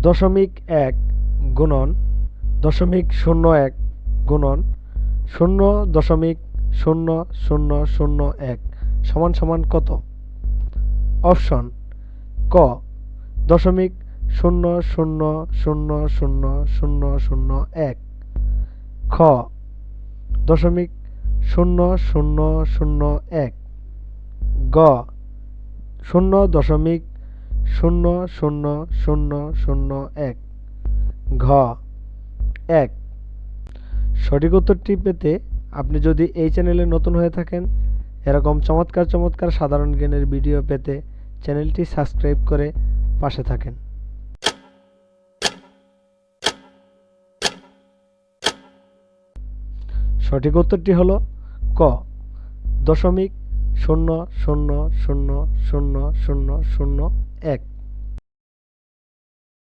দশমিক এক গুণন, দশমিক শূন্য এক গুণন, শূন্য দশমিক শূন্য শূন্য শূন্য এক সমান সমান কত? অপশন, ক, দশমিক শূন্য শূন্য শূন্য শূন্য শূন্য শূন্য এক। খ, দশমিক শূন্য শূন্য শূন্য এক। গ, শূন্য দশমিক শূন্য শূন্য শূন্য শূন্য, এক। ঘ। এক। সঠিক উত্তরটি পেতে আপনি যদি এই চ্যানেলে নতুন হয়ে থাকেন, এরকম চমৎকার চমৎকার সাধারণ জ্ঞানের ভিডিও পেতে চ্যানেলটি সাবস্ক্রাইব করে পাশে থাকেন। সঠিক উত্তরটি হলো ক। দশমিক শূন্য শূন্য শূন্য শূন্য শূন্য শূন্য এক